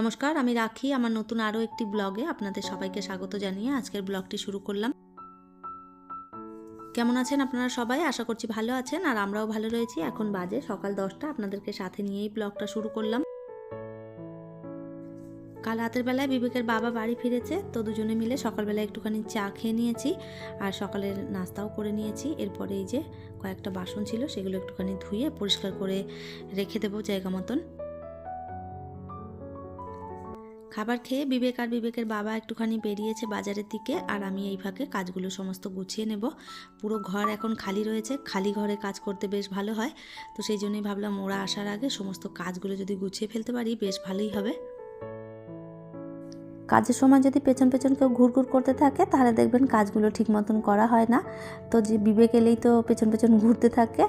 নমস্কার, আমি রাখি। আমার নতুন আরও একটি ব্লগে আপনাদের সবাইকে স্বাগত জানিয়ে আজকের ব্লগটি শুরু করলাম। কেমন আছেন আপনারা সবাই? আশা করছি ভালো আছেন আর আমরাও ভালো রয়েছি। এখন বাজে সকাল দশটা। আপনাদেরকে সাথে নিয়েই ব্লগটা শুরু করলাম। কাল রাতের বেলায় বিবেকের বাবা বাড়ি ফিরেছে, তো দুজনে মিলে সকালবেলা একটুখানি চা খেয়ে নিয়েছি আর সকালের নাস্তাও করে নিয়েছি। এরপরে এই যে কয়েকটা বাসন ছিল, সেগুলো একটুখানি ধুয়ে পরিষ্কার করে রেখে দেবো জায়গা মতন। খাবার খেয়ে বিবেক আর বিবেকের বাবা একটুখানি বেরিয়েছে বাজারের দিকে, আর আমি এই ফাঁকে কাজগুলো সমস্ত গুছিয়ে নেব। পুরো ঘর এখন খালি রয়েছে, খালি ঘরে কাজ করতে বেশ ভালো হয়। তো সেই জন্যই ভাবলাম ওরা আসার আগে সমস্ত কাজগুলো যদি গুছিয়ে ফেলতে পারি, বেশ ভালোই হবে। কাজের সময় যদি পেছন পেছন কেউ ঘুরঘুর করতে থাকে, তাহলে দেখবেন কাজগুলো ঠিক মতন করা হয় না। তো যে বিবেক এলেই তো পেছন পেছন ঘুরতে থাকে।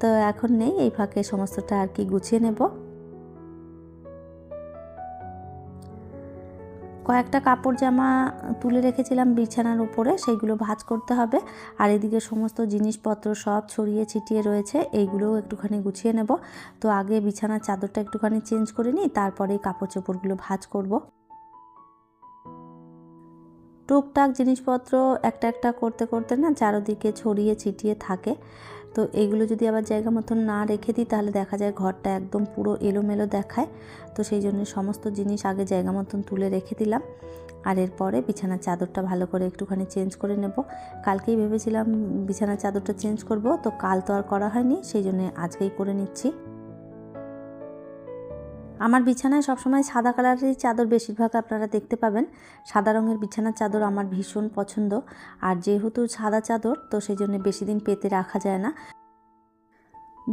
তো এখন নেই, এই ফাঁকে সমস্তটা আর কি গুছিয়ে নেব। কয়েকটা কাপড় জামা তুলে রেখেছিলাম বিছানার উপরে, সেইগুলো ভাজ করতে হবে। আর এদিকে সমস্ত জিনিসপত্র সব ছড়িয়ে ছিটিয়ে রয়েছে, এইগুলোও একটুখানি গুছিয়ে নেব। তো আগে বিছানার চাদরটা একটুখানি চেঞ্জ করে নিই, তারপরে কাপড় চোপড়গুলো ভাজ করব। টুকটাক জিনিসপত্র একটা একটা করতে করতে না চারোদিকে ছড়িয়ে ছিটিয়ে থাকে। তো এগুলো যদি আবার জায়গা মতন না রেখে দিই, তাহলে দেখা যায় ঘরটা একদম পুরো এলোমেলো দেখায়। তো সেই জন্য সমস্ত জিনিস আগে জায়গা মতন তুলে রেখে দিলাম। আর এরপরে বিছানার চাদরটা ভালো করে একটুখানি চেঞ্জ করে নেব। কালকেই ভেবেছিলাম বিছানার চাদরটা চেঞ্জ করব, তো কাল তো আর করা হয়নি, সেই জন্য আজকেই করে নিচ্ছি। আমার বিছানায় সবসময় সাদা কালারের চাদর বেশিরভাগ আপনারা দেখতে পাবেন। সাদা রঙের বিছানার চাদর আমার ভীষণ পছন্দ। আর যেহেতু সাদা চাদর, তো সেই জন্য বেশি দিন পেতে রাখা যায় না।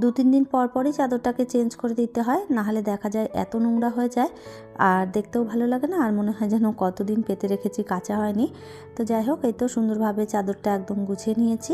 দু, তিন দিন পর পরই চাদরটাকে চেঞ্জ করে দিতে হয় নাহলে দেখা যায় এত নোংরা হয়ে যায়। আর দেখতেও ভালো লাগে না, আর মনে হয় যেন কতদিন পেতে রেখেছি, কাঁচা হয়নি। তো যাই হোক, এই তো সুন্দরভাবে চাদরটা একদম গুছিয়ে নিয়েছি।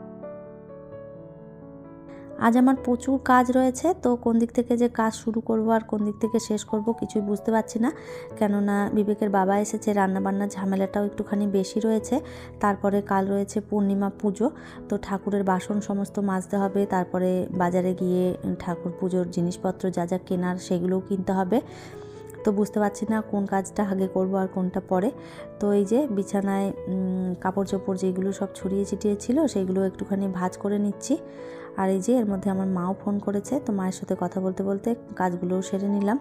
আজ আমার প্রচুর কাজ রয়েছে, তো কোন দিক থেকে যে কাজ শুরু করব আর কোন দিক থেকে শেষ করব কিছুই বুঝতে পারছি না। কেননা বিবেকের বাবা এসেছে, রান্নাবান্নার ঝামেলাটাও একটুখানি বেশি রয়েছে। তারপরে কাল রয়েছে পূর্ণিমা পুজো, তো ঠাকুরের বাসন সমস্ত মাজতে হবে। তারপরে বাজারে গিয়ে ঠাকুর পুজোর জিনিসপত্র যা যা কেনার সেগুলোও কিনতে হবে। তো বুঝতে পারছি না কোন কাজটা আগে করব আর কোনটা পরে। তো এই যে বিছানায় কাপড় চোপড় যেগুলো সব ছড়িয়ে ছিটিয়ে ছিল, সেগুলো একটুখানি ভাজ করে নিচ্ছি। আর এই যে এর মধ্যে আমার মাও ফোন করেছে, তো মায়ের সাথে কথা বলতে বলতে কাজগুলোও সেরে নিলাম।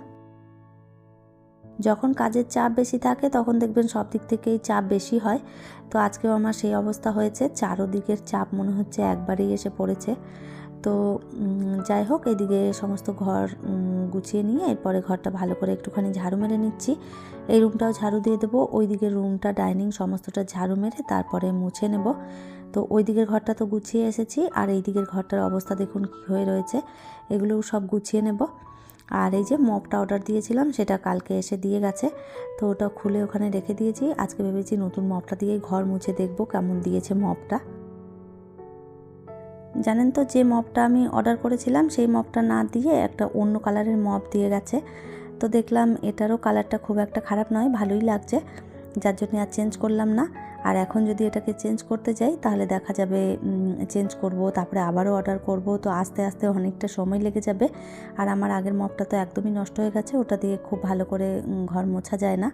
যখন কাজের চাপ বেশি থাকে, তখন দেখবেন সব দিক থেকেই চাপ বেশি হয়। তো আজকেও আমার সেই অবস্থা হয়েছে, চারোদিকের চাপ মনে হচ্ছে একবারেই এসে পড়েছে। তো যাই হোক, এদিকে সমস্ত ঘর গুছিয়ে নিয়ে এরপরে ঘরটা ভালো করে একটুখানি ঝাড়ু মেরে নিচ্ছি। এই রুমটাও ঝাড়ু দিয়ে দেবো ওই দিকের রুমটা, ডাইনিং, সমস্তটা ঝাড়ু মেরে তারপরে মুছে নেব। তো ওই দিকের ঘরটা তো গুছিয়ে এসেছি আর এই দিকের ঘরটার অবস্থা দেখুন কী হয়ে রয়েছে। এগুলোও সব গুছিয়ে নেব। আর এই যে মপটা অর্ডার দিয়েছিলাম, সেটা কালকে এসে দিয়ে গেছে। তো ওটা খুলে ওখানে রেখে দিয়েছি। আজকে ভেবেছি নতুন মপটা দিয়ে ঘর মুছে দেখব কেমন দিয়েছে মপটা জানেন তো, যে মপটা আমি অর্ডার করেছিলাম, সেই মপটা না দিয়ে একটা অন্য কালারের মপ দিয়ে গেছে। তো দেখলাম এটারও কালারটা খুব একটা খারাপ নয়, ভালোই লাগছে। যার জন্য আর চেঞ্জ করলাম না। আর এখন যদি এটাকে চেঞ্জ করতে যাই, তাহলে দেখা যাবে চেঞ্জ করব, তারপরে আবারও অর্ডার করব। তো আস্তে আস্তে অনেকটা সময় লেগে যাবে। আর আমার আগের মপটা তো একদমই নষ্ট হয়ে গেছে, ওটা দিয়ে খুব ভালো করে ঘর মোছা যায় না।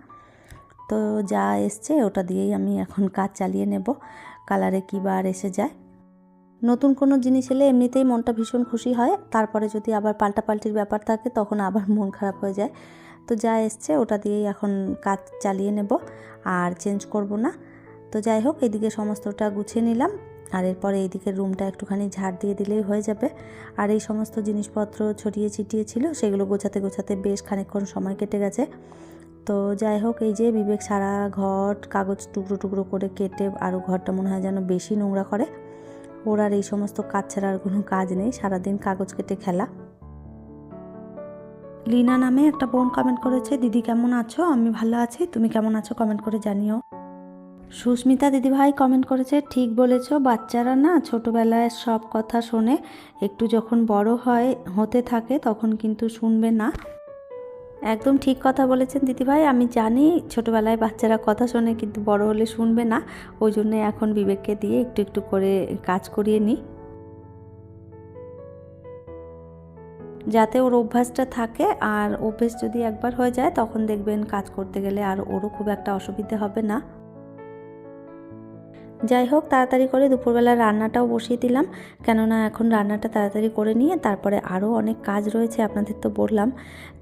তো যা এসছে, ওটা দিয়েই আমি এখন কাজ চালিয়ে নেব। কালারে কী বার এসে যায়। নতুন কোনো জিনিস এলে এমনিতেই মনটা ভীষণ খুশি হয়। তারপরে যদি আবার পাল্টাপাল্টির ব্যাপার থাকে, তখন আবার মন খারাপ হয়ে যায়। তো যা এসছে ওটা দিয়েই এখন কাজ চালিয়ে নেব, আর চেঞ্জ করব না। তো যাই হোক, এদিকে সমস্তটা গুছিয়ে নিলাম, আর এরপরে এইদিকে রুমটা একটুখানি ঝাড় দিয়ে দিলেই হয়ে যাবে। আর এই সমস্ত জিনিসপত্র ছড়িয়ে ছিটিয়ে ছিল, সেগুলো গোছাতে গোছাতে বেশ খানিকক্ষণ সময় কেটে গেছে। তো যাই হোক, এই যে বিবেক সারা ঘর কাগজ টুকরো টুকরো করে কেটে আরও ঘরটা মনে হয় যেন বেশি নোংরা করে। ওর আর এই সমস্ত কাজ ছাড়া আর কোনো কাজ নেই, সারাদিন কাগজ কেটে খেলা। লিনা নামে একটা বোন কমেন্ট করেছে, দিদি কেমন আছো? আমি ভালো আছি, তুমি কেমন আছো? কমেন্ট করে জানিও। সুস্মিতা দিদিভাই কমেন্ট করেছে, ঠিক বলেছ, বাচ্চারা না ছোটোবেলায় সব কথা শোনে, একটু যখন বড় হয়, হতে থাকে, তখন কিন্তু শুনবে না। একদম ঠিক কথা বলেছেন দিদিভাই, আমি জানি ছোটোবেলায় বাচ্চারা কথা শোনে, কিন্তু বড় হলে শুনবে না, ওই জন্য এখন বিবেককে দিয়ে একটু একটু করে কাজ করিয়ে নিই। যাতে ওর অভ্যাসটা থাকে আর অভ্যেস যদি একবার হয়ে যায়, তখন দেখবেন কাজ করতে গেলে আর ওরও খুব একটা অসুবিধে হবে না। যাই হোক, তাড়াতাড়ি করে দুপুরবেলা রান্নাটাও বসিয়ে দিলাম। কেননা এখন রান্নাটা তাড়াতাড়ি করে নিয়ে তারপরে আরও অনেক কাজ রয়েছে আপনাদের তো বললাম।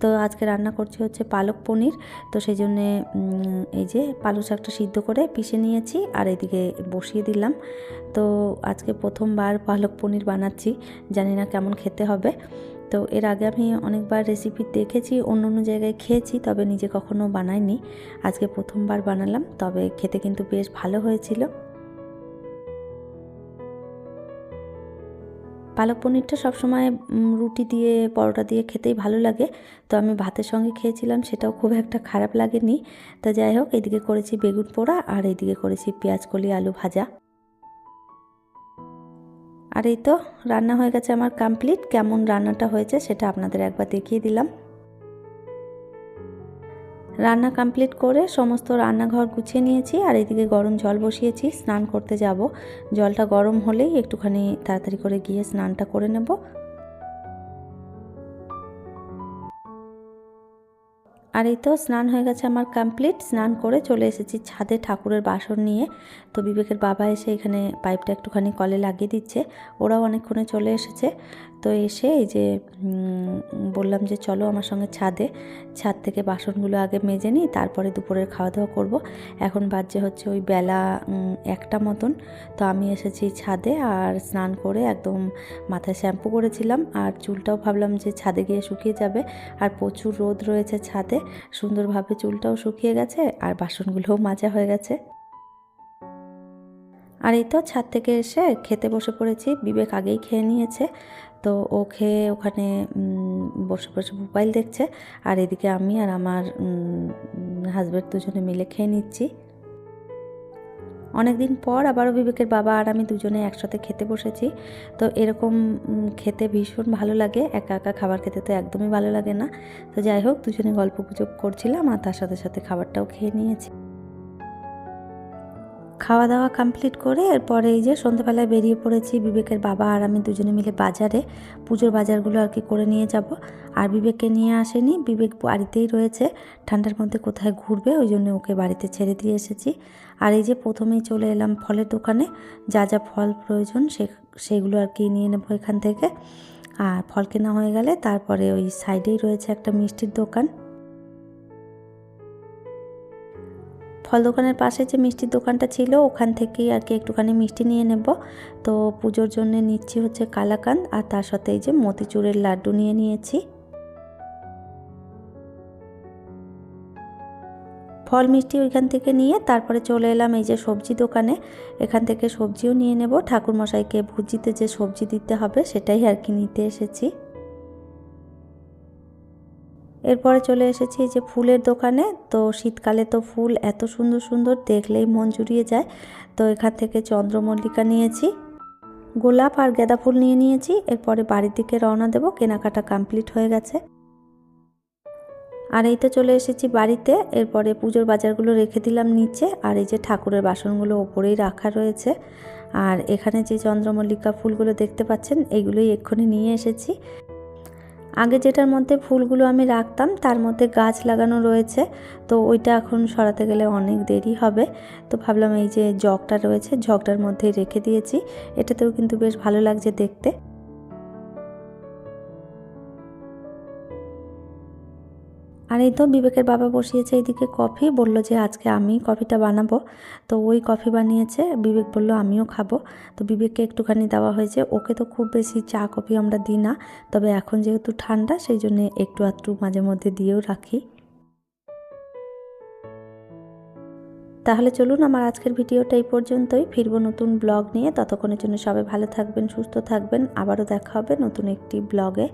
তো আজকে রান্না করছি হচ্ছে পালক পনির। তো সেই জন্যে এই যে পালক শাকটা সিদ্ধ করে পিষে নিয়েছি আর এদিকে বসিয়ে দিলাম। তো আজকে প্রথমবার পালক পনির বানাচ্ছি। জানি না কেমন খেতে হবে। তো এর আগে আমি অনেকবার রেসিপি দেখেছি, অন্য অন্য জায়গায় খেয়েছি, তবে নিজে কখনো বানাইনি। আজকে প্রথমবার বানালাম, তবে খেতে কিন্তু বেশ ভালো হয়েছিল। পালক পনিরটা সবসময় রুটি দিয়ে, পরোটা দিয়ে খেতেই ভালো লাগে। তো আমি ভাতের সঙ্গে খেয়েছিলাম, সেটাও খুব একটা খারাপ লাগেনি। তো যাই হোক, এদিকে করেছি বেগুন পোড়া আর এইদিকে করেছি পেঁয়াজ কলি আলু ভাজা। আর এই তো, রান্না হয়ে গেছে আমার কমপ্লিট কেমন রান্নাটা হয়েছে সেটা আপনাদের একবার দেখিয়ে দিলাম। রান্না কমপ্লিট করে সমস্ত রান্নাঘর গুছিয়ে নিয়েছি আর এদিকে গরম জল বসিয়েছি, স্নান করতে যাব। জলটা গরম হলেই একটুখানি তাড়াতাড়ি করে গিয়ে স্নানটা করে নেব। আর এই তো স্নান হয়ে গেছে আমার কমপ্লিট স্নান করে চলে এসেছি ছাদে ঠাকুরের বাসন নিয়ে। তো বিবেকের বাবা এসে এখানে পাইপটা একটুখানি কলে লাগিয়ে দিচ্ছে। ওরাও অনেকক্ষণে চলে এসেছে। তো এসে এই যে বললাম যে চলো আমার সঙ্গে ছাদে। ছাদ থেকে বাসনগুলো আগে মেজে নিই, তারপরে দুপুরের খাওয়া দাওয়া করব। এখন বাজে হচ্ছে ওই বেলা একটা মতন। তো আমি এসেছি ছাদে আর স্নান করে একদম মাথায় শ্যাম্পু করেছিলাম। আর চুলটাও ভাবলাম যে ছাদে গিয়ে শুকিয়ে যাবে। আর প্রচুর রোদ রয়েছে ছাদে। সুন্দরভাবে চুলটাও শুকিয়ে গেছে আর বাসনগুলোও মাজা হয়ে গেছে। আর এই তো ছাদ থেকে এসে খেতে বসে পড়েছি। বিবেক আগেই খেয়ে নিয়েছে। তো ও খেয়ে ওখানে বসে বসে মোবাইল দেখছে। আর এদিকে আমি আর আমার হাজব্যান্ড দুজনে মিলে খেয়ে নিচ্ছি। অনেক দিন পর আবারও বিবেকের বাবা আর আমি দুজনে একসাথে খেতে বসেছি। তো এরকম খেতে ভীষণ ভালো লাগে। একা একা খাবার খেতে তো একদমই ভালো লাগে না। তো যাই হোক, দুজনে গল্প গুজব করছিলাম আর তার সাথে সাথে খাবারটাও খেয়ে নিয়েছি। খাওয়া দাওয়া কমপ্লিট করে এরপরে এই যে সন্ধ্যাবেলায় বেরিয়ে পড়েছি বিবেকের বাবা আর আমি দুজনে মিলে বাজারে। পুজোর বাজারগুলো আর কি করে নিয়ে যাব। আর বিবেককে নিয়ে আসেনি। বিবেক বাড়িতেই রয়েছে। ঠান্ডার মধ্যে কোথায় ঘুরবে ওই জন্য ওকে বাড়িতে ছেড়ে দিয়ে এসেছি। আর এই যে প্রথমেই চলে এলাম ফলের দোকানে। যা যা ফল প্রয়োজন সে, সেগুলো আর কি নিয়ে নেব এখান থেকে। আর ফল কেনা হয়ে গেলে তারপরে ওই সাইডেই রয়েছে একটা মিষ্টির দোকান। ফল দোকানের পাশে যে মিষ্টির দোকানটা ছিল, ওখান থেকেই আর কি একটুখানি মিষ্টি নিয়ে নেব। তো পুজোর জন্য নিচ্ছি হচ্ছে কালাকান্দ, আর তার সাথে এই যে মতিচুরের লাড্ডু নিয়ে নিয়েছি। ফল মিষ্টি ওইখান থেকে নিয়ে তারপরে চলে এলাম এই যে সবজি দোকানে। এখান থেকে সবজিও নিয়ে নেব। ঠাকুরমশাইকে ভুজিতে যে সবজি দিতে হবে, সেটাই আর কি নিতে এসেছি। এরপরে চলে এসেছি যে ফুলের দোকানে। তো শীতকালে তো ফুল এত সুন্দর সুন্দর দেখলেই মন জুড়িয়ে যায়। তো এখান থেকে চন্দ্রমল্লিকা নিয়েছি। গোলাপ আর গাঁদা ফুল নিয়ে নিয়েছি। এরপরে বাড়ির দিকে রওনা দেব। কেনাকাটা কমপ্লিট হয়ে গেছে। আর এই তো চলে এসেছি বাড়িতে। এরপরে পুজোর বাজারগুলো রেখে দিলাম নিচে। আর এই যে ঠাকুরের বাসনগুলো ওপরেই রাখা রয়েছে। আর এখানে যে চন্দ্রমল্লিকা ফুলগুলো দেখতে পাচ্ছেন এইগুলোই এক্ষুনি নিয়ে এসেছি। আগে যেটার মধ্যে ফুলগুলো আমি রাখতাম, তার মধ্যে গাছ লাগানো রয়েছে। তো ওইটা এখন সরাতে গেলে অনেক দেরি হবে। তো ভাবলাম এই যে জগটা রয়েছে, জগটার মধ্যেই রেখে দিয়েছি। এটাতেও কিন্তু বেশ ভালো লাগছে দেখতে। আর এই তো বিবেকের বাবা বসিয়েছে এইদিকে কফি, বলল যে আজকে আমি কফিটা বানাবো। তো ওই কফি বানিয়েছে, বিবেক বলল আমিও খাব। তো বিবেককে একটুখানি দেওয়া হয়েছে। ওকে তো খুব বেশি চা, কফি আমরা দিই না, তবে এখন যেহেতু ঠান্ডা, সেই জন্য একটু আধটু মাঝে মধ্যে দিয়েও রাখি। তাহলে চলুন আমার আজকের ভিডিওটা এই পর্যন্তই। ফিরবো নতুন ব্লগ নিয়ে। ততক্ষণের জন্য সবাই ভালো থাকবেন, সুস্থ থাকবেন। আবারও দেখা হবে নতুন একটি ব্লগে।